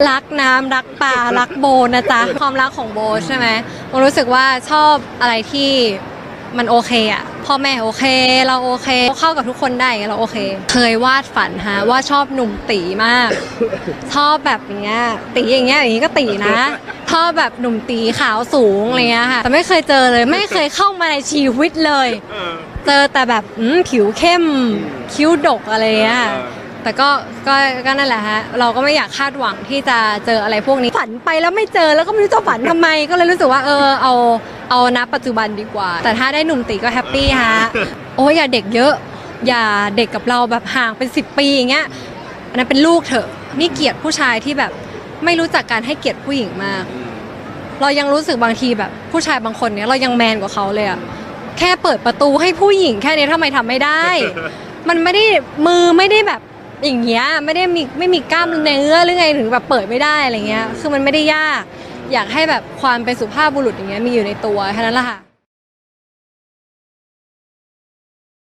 รักน้ำรักป่ารักโบนะจ๊ะ ความรักของโบใช่ไหมโบรู้สึกว่าชอบอะไรที่มันโอเคอะพ่อแม่โอเค เราโอเค เข้ากับทุกคนได้เราโอเค เคยวาดฝันฮะว่าชอบหนุ่มตีมาก ชอบแบบอย่างเงี้ยตีอย่างเงี้ยอย่างงี้ก็ตีนะชอบแบบหนุ่มตีขาวสูงอะไรเงี้ยค่ะแต่ไม่เคยเจอเลย ไม่เคยเข้ามาในชีวิตเลยเออเจอแต่แบบอืมผิวเข้มคิ้วดกอะไรเงี้ยเออ แต่ก็ก็ก็นั่นแหละฮะเราก็ไม่อยากคาดหวังที่จะเจออะไรพวกนี้ฝันไปแล้วไม่เจอแล้วก็ไม่รู้จะฝันทำไม ก็เลยรู้สึกว่าเออเอาเอาณปัจจุบันดีกว่า แต่ถ้าได้หนุ่มตีก็แฮปปี้ฮะโอ้ยอย่าเด็กเยอะ อย่าเด็กกับเราแบบห่างเป็น 10 ปีอย่างเงี้ยอันนั้นเป็นลูกเถอะนี่เกลียดผู้ชายที่แบบไม่รู้จักการให้เกียรติผู้หญิงมาก เรายังรู้สึกบางทีแบบผู้ชายบางคนเนี้ยเรายังแมนกว่าเขาเลยอะแค่เปิดประตูให้ผู้หญิงแค่นี้ทำไมทำไม่ได้ มันไม่ได้มือไม่ได้แบบ อย่างเงี้ยไม่ได้มีไม่มีกล้ามเนื้อหรือไงถึงแบบเปิดไม่ได้อะไรเงี้ย คือมันไม่ได้ยาก อยากให้แบบความเป็นสุภาพบุรุษอย่างเงี้ยมีอยู่ในตัวแค่นั้นแหละค่ะ